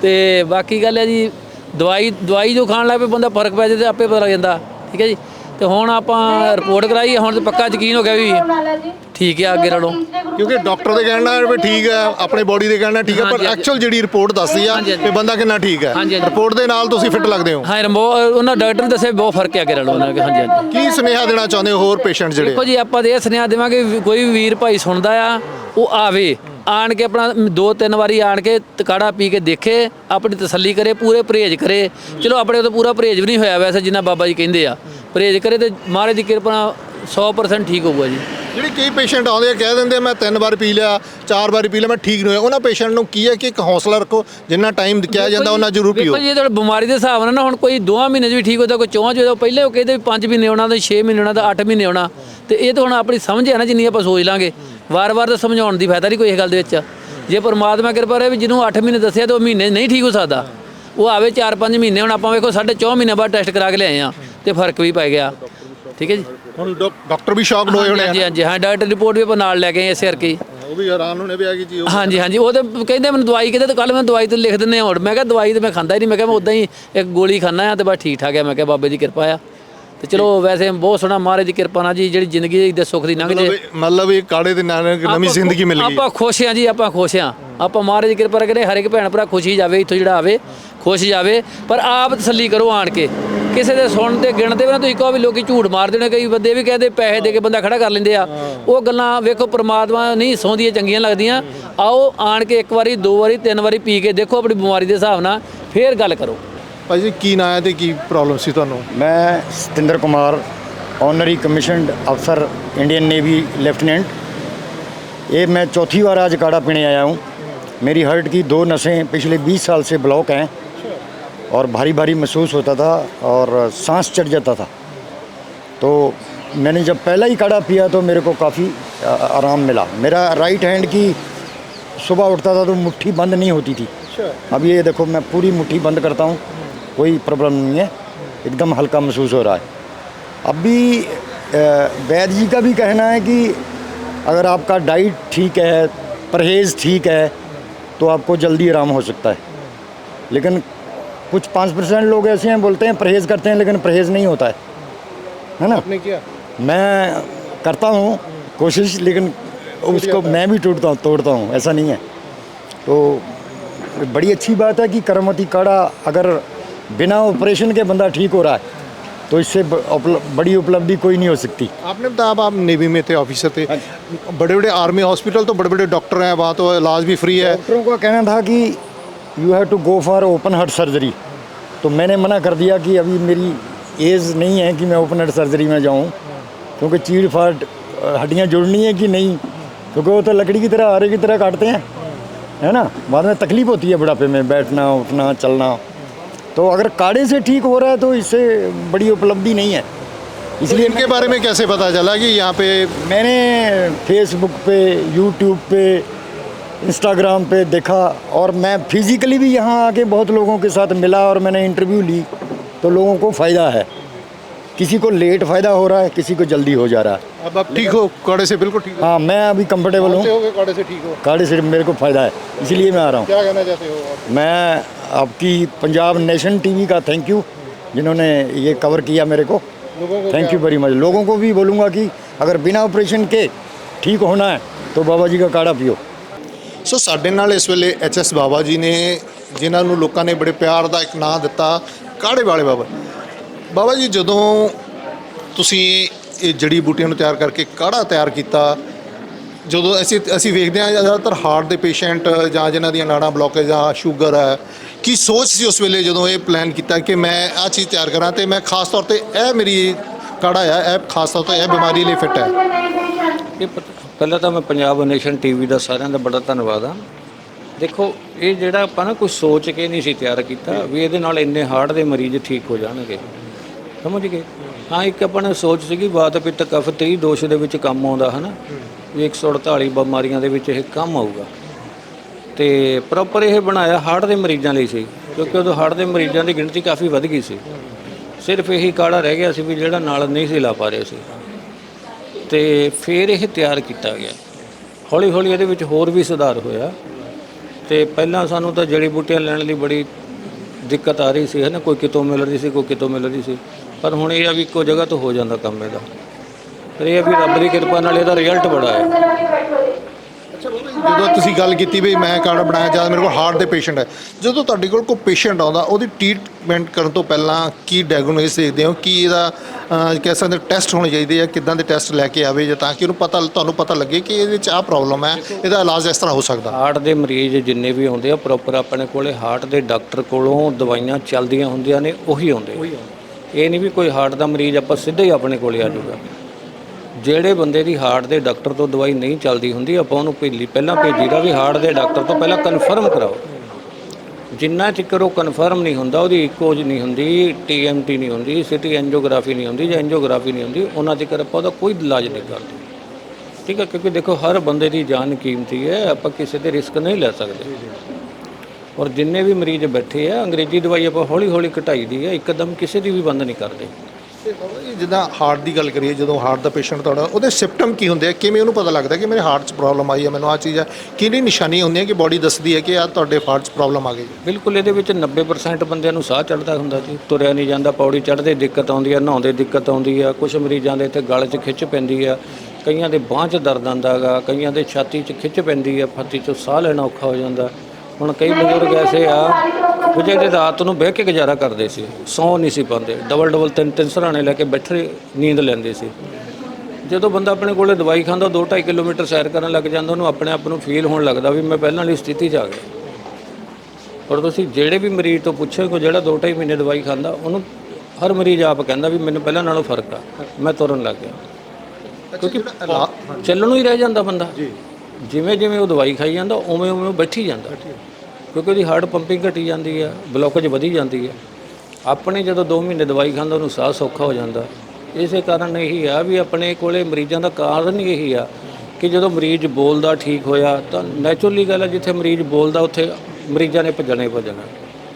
ਤੇ ਬਾਕੀ ਗੱਲ ਹੈ ਜੀ ਦਵਾਈ ਦਵਾਈ ਜੋ ਖਾਣ ਲੱਗ ਪਏ ਬੰਦਾ ਫ਼ਰਕ ਪੈ ਤੇ ਆਪੇ ਪਤਾ ਲੱਗ ਜਾਂਦਾ। ਠੀਕ ਹੈ ਜੀ? ਤੇ ਹੁਣ ਆਪਾਂ ਰਿਪੋਰਟ ਕਰਾਈ ਹੁਣ ਤੇ ਪੱਕਾ ਯਕੀਨ ਹੋ ਗਿਆ ਵੀ ਠੀਕ ਹੈ ਅੱਗੇ ਨਾਲੋਂ। ਕਿਉਂਕਿ ਡਾਕਟਰ ਦੇ ਕਹਿਣ ਨਾਲ ਵੀ ਠੀਕ ਹੈ ਆਪਣੇ ਬੋਡੀ ਦੇ ਕਹਿਣ ਨਾਲ ਠੀਕ ਹੈ ਪਰ। ਐਕਚੁਅਲ ਜਿਹੜੀ ਰਿਪੋਰਟ ਦੱਸਦੀ ਆ। ਕਿ ਬੰਦਾ ਕਿੰਨਾ ਠੀਕ ਹੈ। ਰਿਪੋਰਟ ਦੇ ਨਾਲ ਤੁਸੀਂ ਫਿੱਟ ਲੱਗਦੇ ਹੋ। ਹਾਂ ਰਮੋ ਉਹਨਾਂ ਡਾਕਟਰ ਨੇ ਦੱਸਿਆ ਵੀ ਬਹੁਤ ਫ਼ਰਕ ਹੈ ਅੱਗੇ ਨਾਲੋਂ ਉਹਨਾਂ ਹਾਂਜੀ ਹਾਂਜੀ। ਕੀ ਸੁਨੇਹਾ ਦੇਣਾ ਚਾਹੁੰਦੇ ਹੋ ਹੋਰ ਪੇਸ਼ੈਂਟ ਜਿਹੜੇ? ਦੇਖੋ ਜੀ ਆਪਾਂ ਇਹ ਸੁਨੇਹਾ ਦੇਵਾਂਗੇ ਵੀ ਕੋਈ ਵੀ ਵੀਰ ਭਾਈ ਸੁਣਦਾ ਆ ਉਹ ਆਵੇ। ਆਣ ਕੇ ਆਪਣਾ ਦੋ ਤਿੰਨ ਵਾਰੀ ਆਣ ਕੇ ਕਾੜਾ ਪੀ ਕੇ ਦੇਖੇ ਆਪਣੀ ਤਸੱਲੀ ਕਰੇ ਪੂਰੇ ਪਰਹੇਜ਼ ਕਰੇ। ਚਲੋ ਆਪਣੇ ਤੋਂ ਪੂਰਾ ਪਰਹੇਜ਼ ਵੀ ਨਹੀਂ ਹੋਇਆ ਵੈਸੇ ਜਿੰਨਾ ਬਾਬਾ ਜੀ ਕਹਿੰਦੇ ਆ। ਪਰਹੇਜ਼ ਕਰੇ ਤੇ ਮਹਾਰਾਜ ਦੀ ਕਿਰਪਾ ਨਾਲ 100% ਠੀਕ ਹੋਊਗਾ ਜੀ। ਜਿਹੜੇ ਕਈ ਪੇਸ਼ੈਂਟ ਆਉਂਦੇ ਆ ਕਹਿ ਦਿੰਦੇ ਮੈਂ ਤਿੰਨ ਵਾਰ ਪੀ ਲਿਆ ਚਾਰ ਵਾਰ ਪੀ ਲਿਆ ਮੈਂ ਠੀਕ ਨਹੀਂ ਹੋਇਆ। ਉਹਨਾਂ ਪੇਸ਼ੈਂਟ ਨੂੰ ਕੀ ਹੈ ਕਿ ਇੱਕ ਹੌਸਲਾ ਰੱਖੋ ਜਿੰਨਾ ਟਾਈਮ ਕਿਹਾ ਜਾਂਦਾ ਉਹਨਾਂ ਜ਼ਰੂਰ ਪੀਓ। ਦੇਖੋ ਜੀ ਇਹ ਤਾਂ ਬਿਮਾਰੀ ਦੇ ਹਿਸਾਬ ਨਾਲ ਨਾ ਹੁਣ ਕੋਈ ਦੋਵਾਂ ਮਹੀਨੇ 'ਚ ਵੀ ਠੀਕ ਹੁੰਦਾ ਕੋਈ ਚੌਹਾਂ 'ਚ ਹੁੰਦਾ ਪਹਿਲੇ ਉਹ ਕਹਿੰਦੇ ਵੀ 5 ਮਹੀਨੇ ਆਉਣਾ ਤੇ 6 ਮਹੀਨੇ ਆਉਣਾ ਤੇ 8 ਮਹੀਨੇ ਆਉਣਾ। ਤੇ ਇਹ ਤਾਂ ਹੁਣ ਆਪਣੀ ਸਮਝ ਹੈ ਨਾ ਜਿੰਨੀ ਆਪਾਂ ਸੋਚ ਲਾਂਗੇ। ਵਾਰ-ਵਾਰ ਤਾਂ ਸਮਝਾਉਣ ਦੀ ਫਾਇਦਾ ਨਹੀਂ ਕੋਈ ਇਸ ਗੱਲ ਦੇ ਵਿੱਚ। ਜੇ ਪਰਮਾਤਮਾ ਕਿਰਪਾ ਰਹੇ ਵੀ ਜਿਹਨੂੰ 8 ਮਹੀਨੇ ਦੱਸਿਆ ਤੇ ਉਹ ਮਹੀਨੇ ਨਹੀਂ ਠੀਕ ਹੋ ਸਕਦਾ। ਉਹ ਆਵੇ 4-5 ਮਹੀਨੇ ਹੁਣ ਆਪਾਂ ਵੇਖੋ ਸਾਢੇ 4 ਮਹੀਨੇ ਬਾਅਦ ਟੈਸਟ ਕਰਾ ਕੇ ਲਿਆਏ ਆ ਤੇ ਫ਼ਰਕ ਵੀ ਪੈ ਗਿਆ। ਠੀਕ ਹੈ ਜੀ? ਹੁਣ ਡਾਕ- ਡਾਕਟਰ ਵੀ ਸ਼ੌਕ ਹੋਏ ਹੋਣੇ ਹਾਂਜੀ ਹਾਂਜੀ ਹਾਂ ਡਾਕਟਰ ਰਿਪੋਰਟ ਵੀ ਆਪਾਂ ਨਾਲ ਲੈ ਕੇ ਆਏ ਇਸੇ ਕਰਕੇ। ਉਹ ਵੀ ਹੈਰਾਨ ਹੋਣੇ ਵੀ ਆ ਕਿ ਜੀ ਹਾਂਜੀ ਹਾਂਜੀ ਉਹ ਤੇ ਕਹਿੰਦੇ ਮੈਨੂੰ ਦਵਾਈ ਕਿਤੇ ਤੇ ਕੱਲ ਮੈਂ ਦਵਾਈ ਤੇ ਲਿਖ ਦਿੰਦੇ ਹੁਣ ਮੈਂ ਕਿਹਾ ਦਵਾਈ ਤੇ ਮੈਂ ਖਾਂਦਾ ਹੀ ਨਹੀਂ ਮੈਂ ਕਿਹਾ ਮੈਂ ਉਦਾਂ ਹੀ ਇੱਕ ਗੋਲੀ ਖਾਣਾ ਆ ਤੇ ਬਸ ਠੀਕ ਠਾਕ ਆ। ਮੈਂ ਕਿਹਾ ਬਾਬੇ ਦੀ ਕਿਰਪਾ ਆ। ਤੇ ਚਲੋ ਵੈਸੇ ਬਹੁਤ ਸੋਹਣਾ ਮਹਾਰਾਜ ਦੀ ਕਿਰਪਾ ਨਾਲ ਜੀ ਜਿਹੜੀ ਜ਼ਿੰਦਗੀ ਦੇ ਸੁੱਖ ਦੀ ਲੰਘ ਜੇ। ਮਤਲਬ ਇਹ- ਮਤਲਬ ਇਹ ਕਾੜੇ ਦੇ ਨਾਲ ਇੱਕ ਨਵੀਂ ਜ਼ਿੰਦਗੀ ਮਿਲ ਗਈ। ਆਪਾਂ ਖੁਸ਼ ਹਾਂ ਜੀ ਆਪਾਂ ਖੁਸ਼ ਹਾਂ। ਆਪਾਂ ਮਹਾਰਾਜ ਦੀ ਕਿਰਪਾ ਕਰੇ ਹਰ ਇੱਕ ਭੈਣ ਭਰਾ ਖੁਸ਼ੀ ਜਾਵੇ ਇੱਥੋਂ ਜਿਹੜਾ ਆਵੇ ਖੁਸ਼ ਜਾਵੇ। ਪਰ ਆਪ ਤਸੱਲੀ ਕਰੋ ਆਣ ਕੇ। ਕਿਸੇ ਦੇ ਸੁਣਨ ਤੇ ਗਿਣਦੇ ਵੀ ਨਾ ਤੁਸੀਂ ਕਹੋ ਵੀ ਲੋਕੀ ਝੂਠ ਮਾਰਦੇ ਨੇ ਕਈ ਬੰਦੇ ਵੀ ਕਹਿੰਦੇ ਪੈਸੇ ਦੇ ਕੇ ਬੰਦਾ ਖੜਾ ਕਰ ਲੈਂਦੇ ਆ। ਉਹ ਗੱਲਾਂ ਵੇਖੋ ਪ੍ਰਮਾਤਮਾ ਨਹੀਂ ਸੌਂਦੀਆਂ ਚੰਗੀਆਂ ਲੱਗਦੀਆਂ। ਆਓ ਆਣ ਕੇ ਇੱਕ ਵਾਰੀ ਦੋ ਵਾਰੀ ਤਿੰਨ ਵਾਰੀ ਪੀ ਕੇ ਦੇਖੋ ਆਪਣੀ ਬਿਮਾਰੀ ਦੇ ਹਿਸਾਬ ਨਾਲ ਫੇਰ ਗੱਲ ਕਰੋ। ਭਾਈ ਜੀ ਕੀ ਨਾਂ ਹੈ ਤੇ ਕੀ ਪ੍ਰੋਬਲਮ ਸੀ ਤੁਹਾਨੂੰ मैं सतिंदर कुमार ऑनरी कमीशनड अफसर इंडियन नेवी लेफ्टिनेंट ये मैं चौथी बार आज काढ़ा पीने आया हूँ मेरी हार्ट की दो नसें पिछले 20 साल से ब्लॉक हैं और भारी भारी महसूस होता था और सांस चढ़ जाता था तो मैंने जब पहला ही काढ़ा पिया तो मेरे को काफ़ी आराम मिला मेरा राइट हैंड की सुबह उठता था तो मुट्ठी बंद नहीं होती थी अब ये देखो मैं पूरी मुट्ठी बंद करता हूँ कोई प्रॉब्लम नहीं है एकदम हल्का महसूस हो रहा है। अभी वैद्य जी का भी कहना है कि अगर आपका डाइट ठीक है परहेज़ ठीक है तो आपको जल्दी आराम हो सकता है। लेकिन कुछ पाँच परसेंट लोग ऐसे हैं बोलते हैं परहेज़ करते हैं लेकिन परहेज़ नहीं होता है। है ना? आपने किया? मैं करता हूँ कोशिश लेकिन उसको मैं भी टूटता हूँ तोड़ता हूँ ऐसा नहीं है। तो बड़ी अच्छी बात है कि करमती काढ़ा अगर बिना ऑपरेशन के बंदा ठीक हो रहा है तो इससे बड़ी उपलब्धि कोई नहीं हो सकती। आपने बताया आप नेवी में थे ऑफिसर थे। बड़े बड़े आर्मी हॉस्पिटल तो बड़े बड़े डॉक्टर हैं वहाँ तो इलाज भी फ्री है। डॉक्टरों का कहना था कि you have to go for open heart surgery तो मैंने मना कर दिया कि अभी मेरी एज नहीं है कि मैं ओपन हार्ट सर्जरी में जाऊँ क्योंकि चीड़ फाट हड्डियाँ जुड़नी है कि नहीं? क्योंकि वो तो लकड़ी की तरह आरे की तरह काटते हैं है ना? बाद में तकलीफ़ होती है बुढ़ापे में बैठना उठना चलना। तो अगर काढ़े से ठीक हो रहा है तो इससे बड़ी उपलब्धि नहीं है। इसलिए इनके बारे में कैसे पता चला कि यहाँ पे मैंने फेसबुक पे यूट्यूब पे इंस्टाग्राम पे देखा और मैं फिजिकली भी यहाँ आके बहुत लोगों के साथ मिला और मैंने इंटरव्यू ली तो लोगों को फ़ायदा है। किसी को लेट फ़ायदा हो रहा है किसी को जल्दी हो जा रहा है। अब आप ठीक हो? काड़े से बिल्कुल ठीक हाँ? मैं अभी कंफर्टेबल हूँ। काड़े से ठीक हो? काढ़े से मेरे को फ़ायदा है इसीलिए मैं आ रहा हूँ। क्या कहना चाहते हो मैं आपकी पंजाब नेशन टीवी का थैंक यू जिन्होंने ये कवर किया मेरे को लोगों को थैंक यू वेरी मच लोगों को भी बोलूँगा कि अगर बिना ऑपरेशन के ठीक होना है तो बाबा जी का काढ़ा पियो ਸੋ ਸਾਡੇ ਨਾਲ ਇਸ ਵੇਲੇ ਐਚ ਐਸ ਬਾਬਾ ਜੀ ਨੇ ਜਿਨ੍ਹਾਂ ਨੂੰ ਲੋਕਾਂ ਨੇ ਬੜੇ ਪਿਆਰ ਦਾ ਇੱਕ ਨਾਂ ਦਿੱਤਾ ਕਾੜੇ ਵਾਲੇ ਬਾਬਾ ਬਾਬਾ ਜੀ ਜਦੋਂ ਤੁਸੀਂ ਇਹ ਜੜੀ ਬੂਟੀਆਂ ਨੂੰ ਤਿਆਰ ਕਰਕੇ ਕਾੜਾ ਤਿਆਰ ਕੀਤਾ ਜਦੋਂ ਅਸੀਂ ਅਸੀਂ ਵੇਖਦੇ ਹਾਂ ਜ਼ਿਆਦਾਤਰ ਹਾਰਟ ਦੇ ਪੇਸ਼ੈਂਟ ਜਾਂ ਜਿਨ੍ਹਾਂ ਦੀਆਂ ਨਾੜਾਂ ਬਲੌਕੇਜ ਜਾਂ ਸ਼ੂਗਰ ਹੈ, ਕੀ ਸੋਚ ਸੀ ਉਸ ਵੇਲੇ ਜਦੋਂ ਇਹ ਪਲਾਨ ਕੀਤਾ ਕਿ ਮੈਂ ਆਹ ਚੀਜ਼ ਤਿਆਰ ਕਰਾਂ ਤੇ ਮੈਂ ਖਾਸ ਤੌਰ ਤੇ ਇਹ ਮੇਰੀ ਕਾੜਾ ਆ ਇਹ ਖਾਸ ਤੌਰ ਤੇ ਇਹ ਬਿਮਾਰੀ ਲਈ ਫਿੱਟ ਹੈ? ਇਹ ਪਤ- ਪਹਿਲਾਂ ਤਾਂ ਮੈਂ ਪੰਜਾਬ ਨੇਸ਼ਨ ਟੀਵੀ ਦਾ ਸਾਰਿਆਂ ਦਾ ਬੜਾ ਧੰਨਵਾਦ ਆ ਦੇਖੋ, ਇਹ ਜਿਹੜਾ ਆਪਾਂ ਨਾ ਕੁਝ ਸੋਚ ਕੇ ਨਹੀਂ ਸੀ ਤਿਆਰ ਕੀਤਾ ਵੀ ਇਹਦੇ ਨਾਲ ਇੰਨੇ ਹਾਰਟ ਦੇ ਮਰੀਜ਼ ਠੀਕ ਹੋ ਜਾਣਗੇ। ਸਮਝ ਗਏ? ਹਾਂ, ਇੱਕ ਆਪਾਂ ਨੇ ਸੋਚ ਸੀਗੀ ਵਾਤ ਪਿੱਤ ਕਫ ਤ੍ਰੀ ਦੋਸ਼ ਦੇ ਵਿੱਚ ਕੰਮ ਆਉਂਦਾ, ਹਨਾ? ਵੀ 148 ਬਿਮਾਰੀਆਂ ਦੇ ਵਿੱਚ ਇਹ ਕੰਮ ਆਊਗਾ। ਤੇ ਪ੍ਰੋਪਰ ਇਹ ਬਣਾਇਆ ਹਾਰਟ ਦੇ ਮਰੀਜ਼ਾਂ ਲਈ ਸੀ, ਕਿਉਂਕਿ ਉਦੋਂ ਹਾਰਟ ਦੇ ਮਰੀਜ਼ਾਂ ਦੀ ਗਿਣਤੀ ਕਾਫੀ ਵੱਧ ਗਈ ਸੀ। ਸਿਰਫ ਇਹੀ ਕਾੜਾ ਰਹਿ ਗਿਆ ਸੀ ਵੀ ਜਿਹੜਾ ਨਾਲ ਨਹੀਂ ਸੀ ਲਾ ਪਾ ਰਹੇ ਸੀ। ਤੇ ਫਿਰ ਇਹ ਤਿਆਰ ਕੀਤਾ ਗਿਆ। ਹੌਲੀ ਹੌਲੀ ਇਹਦੇ ਵਿੱਚ ਹੋਰ ਵੀ ਸੁਧਾਰ ਹੋਇਆ। ਤੇ ਪਹਿਲਾਂ ਸਾਨੂੰ ਤਾਂ ਜੜੀ ਬੂਟੀਆਂ ਲੈਣ ਲਈ ਬੜੀ ਦਿੱਕਤ ਆ ਰਹੀ ਸੀ ਹੈ ਨਾ ਕੋਈ ਕਿਤੋਂ ਮਿਲ ਰਹੀ ਸੀ, ਕੋਈ ਕਿਤੋਂ ਮਿਲ ਰਹੀ ਸੀ। ਪਰ ਹੁਣ ਇਹ ਆ ਵੀ ਇੱਕੋ ਜਗ੍ਹਾ ਤੋਂ ਹੋ ਜਾਂਦਾ ਕੰਮ ਇਹਦਾ। ਫਿਰ ਇਹ ਆ ਵੀ ਰੱਬ ਦੀ ਕਿਰਪਾ ਨਾਲ ਇਹਦਾ ਰਿਜ਼ਲਟ ਬੜਾ ਹੈ। ਜਦੋਂ ਤੁਸੀਂ ਗੱਲ ਕੀਤੀ ਵੀ ਮੈਂ ਕਾਰਡ ਬਣਾਇਆ ਜਦ ਮੇਰੇ ਕੋਲ ਹਾਰਟ ਦੇ ਪੇਸ਼ੈਂਟ ਹੈ ਜਦੋਂ ਤੁਹਾਡੇ ਕੋਲ ਕੋਈ ਪੇਸ਼ੈਂਟ ਆਉਂਦਾ ਉਹਦੀ ਟ੍ਰੀਟਮੈਂਟ ਕਰਨ ਤੋਂ ਪਹਿਲਾਂ ਕੀ ਡਾਇਗਨੋਸਿਸ ਦੇਖਦੇ ਹੋ? ਕੀ ਇਹਦਾ ਅਹ, ਕਹਿ ਸਕਦੇ ਟੈਸਟ ਹੋਣੇ ਚਾਹੀਦੇ ਆ? ਕਿੱਦਾਂ ਦੇ ਟੈਸਟ ਲੈ ਕੇ ਆਵੇ ਜਾਂ ਤਾਂ ਕਿ ਉਹਨੂੰ ਪਤਾ ਤੁਹਾਨੂੰ ਪਤਾ ਲੱਗੇ ਕਿ ਇਹਦੇ ਵਿੱਚ ਆਹ ਪ੍ਰੋਬਲਮ ਹੈ ਇਹਦਾ ਇਲਾਜ ਇਸ ਤਰ੍ਹਾਂ ਹੋ ਸਕਦਾ। ਹਾਰਟ ਦੇ ਮਰੀਜ਼ ਜਿੰਨੇ ਵੀ ਆਉਂਦੇ ਆ ਪ੍ਰੋਪਰ ਆਪਣੇ ਕੋਲੇ ਹਾਰਟ ਦੇ ਡਾਕਟਰ ਕੋਲੋਂ ਦਵਾਈਆਂ ਚੱਲਦੀਆਂ ਹੁੰਦੀਆਂ ਨੇ ਉਹੀ ਆਉਂਦੇ ਇਹ ਨਹੀਂ ਵੀ ਕੋਈ ਹਾਰਟ ਦਾ ਮਰੀਜ਼ ਆਪਾਂ ਸਿੱਧਾ ਹੀ ਆਪਣੇ ਕੋਲੇ ਆ ਜਾਊਗਾ। ਜਿਹੜੇ ਬੰਦੇ ਦੀ ਹਾਰਟ ਦੇ ਡਾਕਟਰ ਤੋਂ ਦਵਾਈ ਨਹੀਂ ਚੱਲਦੀ ਹੁੰਦੀ, ਆਪਾਂ ਉਹਨੂੰ ਪਹਿਲੀ ਪਹਿਲਾਂ ਭੇਜੀਦਾ ਵੀ ਹਾਰਟ ਦੇ ਡਾਕਟਰ ਤੋਂ ਪਹਿਲਾਂ ਕਨਫਰਮ ਕਰਾਓ। ਜਿੰਨਾ ਚਿਕਰ ਉਹ ਕਨਫਰਮ ਨਹੀਂ ਹੁੰਦਾ, ਉਹਦੀ ਇਕੋਜ ਨਹੀਂ ਹੁੰਦੀ ਟੀਐਮਟੀ ਨਹੀਂ ਹੁੰਦੀ, ਸਿਟੀ ਐਂਜੀਓਗ੍ਰਾਫੀ ਨਹੀਂ ਹੁੰਦੀ ਜਾਂ ਐਂਜੀਓਗ੍ਰਾਫੀ ਨਹੀਂ ਹੁੰਦੀ, ਉਹਨਾਂ ਚਿਕਰ ਆਪਾਂ ਉਹਦਾ ਕੋਈ ਇਲਾਜ ਨਹੀਂ ਕਰਦੇ। ਠੀਕ ਹੈ ਕਿਉਂਕਿ ਦੇਖੋ, ਹਰ ਬੰਦੇ ਦੀ ਜਾਨ ਕੀਮਤੀ ਹੈ, ਆਪਾਂ ਕਿਸੇ ਤੇ ਰਿਸਕ ਨਹੀਂ ਲੈ ਸਕਦੇ। ਔਰ ਜਿੰਨੇ ਵੀ ਮਰੀਜ਼ ਬੈਠੇ ਆ, ਅੰਗਰੇਜ਼ੀ ਦਵਾਈ ਆਪਾਂ ਹੌਲੀ ਹੌਲੀ ਘਟਾਈ ਦੀ ਹੈ, ਇੱਕਦਮ ਕਿਸੇ ਦੀ ਵੀ ਬੰਦ ਨਹੀਂ ਕਰਦੇ। ਜੀ ਜਿੱਦਾਂ ਹਾਰਟ ਦੀ ਗੱਲ ਕਰੀਏ, ਜਦੋਂ ਹਾਰਟ ਦਾ ਪੇਸ਼ੈਂਟ ਤੁਹਾਡਾ, ਉਹਦੇ ਸਿਪਟਮ ਕੀ ਹੁੰਦੇ ਆ? ਕਿਵੇਂ ਉਹਨੂੰ ਪਤਾ ਲੱਗਦਾ ਕਿ ਮੇਰੇ ਹਾਰਟ 'ਚ ਪ੍ਰੋਬਲਮ ਆਈ ਹੈ ਮੈਨੂੰ ਆ ਚੀਜ਼ ਹੈ ਕਿਹੜੀ ਨਿਸ਼ਾਨੀਆਂ ਹੁੰਦੀਆਂ ਕਿ ਬਾਡੀ ਦੱਸਦੀ ਹੈ ਕਿ ਆ ਤੁਹਾਡੇ ਹਾਰਟ 'ਚ ਪ੍ਰੋਬਲਮ ਆ ਗਈ? ਬਿਲਕੁਲ, ਇਹਦੇ ਵਿੱਚ 90% ਬੰਦਿਆਂ ਨੂੰ ਸਾਹ ਚੜਦਾ ਹੁੰਦਾ ਜੀ। ਤੁਰਿਆ ਨਹੀਂ ਜਾਂਦਾ, ਪੌੜੀ ਚੜ੍ਹਦੇ ਦਿੱਕਤ ਆਉਂਦੀ ਆ, ਨਹਾਉਂਦੇ ਦਿੱਕਤ ਆਉਂਦੀ ਆ ਕੁਝ ਮਰੀਜ਼ਾਂ ਦੇ ਇੱਥੇ ਗਲ 'ਚ ਖਿੱਚ ਪੈਂਦੀ ਆ। ਕਈਆਂ ਦੇ ਬਾਂਹ 'ਚ ਦਰਦ ਆਉਂਦਾ ਗਾ, ਕਈਆਂ ਦੇ ਛਾਤੀ 'ਚ ਖਿੱਚ ਪੈਂਦੀ ਆ, ਫਾਤੀ 'ਚੋਂ ਸਾਹ ਲੈਣਾ ਔਖਾ ਹੋ ਜਾਂਦਾ। ਹੁਣ ਕਈ ਬਜ਼ੁਰਗ ਐਸੇ ਆ ਵੀ ਜਿਹੜੇ ਰਾਤ ਨੂੰ ਬਹਿ ਕੇ ਗੁਜ਼ਾਰਾ ਕਰਦੇ ਸੀ ਸੌਂ ਨਹੀਂ ਸੀ ਪਾਉਂਦੇ ਡਬਲ ਡਬਲ ਤਿੰਨ ਤਿੰਨ ਸਰਾਣੇ ਲੈ ਕੇ ਬੈਠੇ ਨੀਂਦ ਲੈਂਦੇ ਸੀ। ਜਦੋਂ ਬੰਦਾ ਆਪਣੇ ਕੋਲੇ ਦਵਾਈ ਖਾਂਦਾ 2.5 ਕਿਲੋਮੀਟਰ ਸੈਰ ਕਰਨ ਲੱਗ ਜਾਂਦਾ ਉਹਨੂੰ ਆਪਣੇ ਆਪ ਨੂੰ ਫੀਲ ਹੋਣ ਲੱਗਦਾ ਵੀ ਮੈਂ ਪਹਿਲਾਂ ਵਾਲੀ ਸਥਿਤੀ 'ਚ ਆ ਗਿਆ। ਪਰ ਤੁਸੀਂ ਜਿਹੜੇ ਵੀ ਮਰੀਜ਼ ਤੋਂ ਪੁੱਛੋ ਜਿਹੜਾ 2.5 ਮਹੀਨੇ ਦਵਾਈ ਖਾਂਦਾ ਉਹਨੂੰ ਹਰ ਮਰੀਜ਼ ਆਪ ਕਹਿੰਦਾ ਵੀ ਮੈਨੂੰ ਪਹਿਲਾਂ ਨਾਲੋਂ ਫ਼ਰਕ ਆ ਮੈਂ ਤੁਰਨ ਲੱਗ ਗਿਆ। ਕਿਉਂਕਿ ਚੱਲਣ ਨੂੰ ਹੀ ਰਹਿ ਜਾਂਦਾ ਬੰਦਾ। ਜਿਵੇਂ ਜਿਵੇਂ ਉਹ ਦਵਾਈ ਖਾਈ ਜਾਂਦਾ ਉਵੇਂ ਉਵੇਂ ਉਹ ਬੈਠੀ ਜਾਂਦਾ। ਕਿਉਂਕਿ ਉਹਦੀ ਹਾਰਟ ਪੰਪਿੰਗ ਘਟੀ ਜਾਂਦੀ ਆ ਬਲੋਕੇਜ ਵਧੀ ਜਾਂਦੀ ਆ। ਆਪਣੇ ਜਦੋਂ 2 ਮਹੀਨੇ ਦਵਾਈ ਖਾਂਦਾ ਉਹਨੂੰ ਸਾਹ ਸੌਖਾ ਹੋ ਜਾਂਦਾ। ਇਸੇ ਕਾਰਨ ਇਹੀ ਆ ਵੀ ਆਪਣੇ ਕੋਲੇ ਮਰੀਜ਼ਾਂ ਦਾ ਕਾਰਨ ਹੀ ਇਹੀ ਆ ਕਿ ਜਦੋਂ ਮਰੀਜ਼ ਬੋਲਦਾ ਠੀਕ ਹੋਇਆ ਤਾਂ ਨੈਚੁਰਲੀ ਗੱਲ ਹੈ ਜਿੱਥੇ ਮਰੀਜ਼ ਬੋਲਦਾ ਉੱਥੇ ਮਰੀਜ਼ਾਂ ਨੇ ਭੱਜਣਾ ਹੀ ਭੱਜਣਾ।